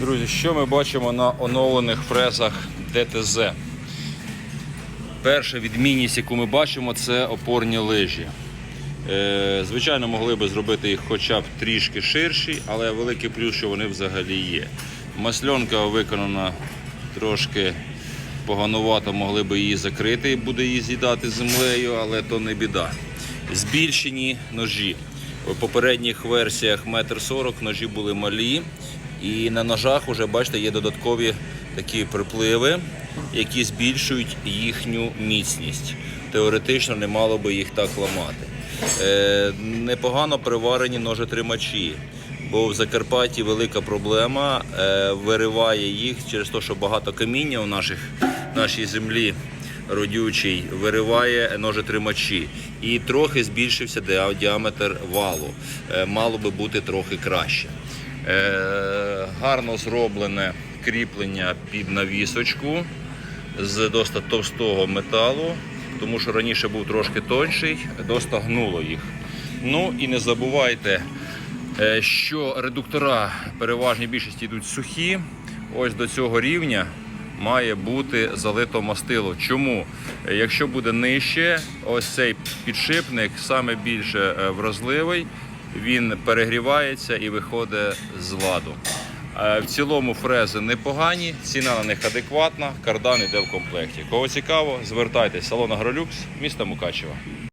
Друзі, що ми бачимо на оновлених фрезах ДТЗ? Перша відмінність, яку ми бачимо, це опорні лижі. Е, Звичайно, могли би зробити їх хоча б трішки ширші, але великий плюс, що вони взагалі є. Масльонка виконана трошки поганувато, могли би її закрити і буде її з'їдати землею, але то не біда. Збільшені ножі. У попередніх версіях 1,40 м ножі були малі. І на ножах вже бачите, є додаткові такі припливи, які збільшують їхню міцність. Теоретично не мало би їх так ламати. Е, непогано приварені ножетримачі, бо в Закарпатті велика проблема е, вириває їх через те, що багато каміння у наших, нашій землі родючий вириває ножетримачі. І трохи збільшився діаметр валу. Е, мало би бути трохи краще. Е, гарно зроблене кріплення під навісочку з досить товстого металу, тому що раніше був трошки тонший, досить гнуло їх. Ну і не забувайте, е, що редуктора переважній більшості йдуть сухі. Ось до цього рівня має бути залито мастило. Чому? Якщо буде нижче, ось цей підшипник саме більше е, вразливий, він перегрівається і виходить з ладу. Е, В цілому фрези непогані, ціна на них адекватна, кардан іде в комплекті. Кого цікаво, звертайтесь, салон Агролюкс, місто Мукачево.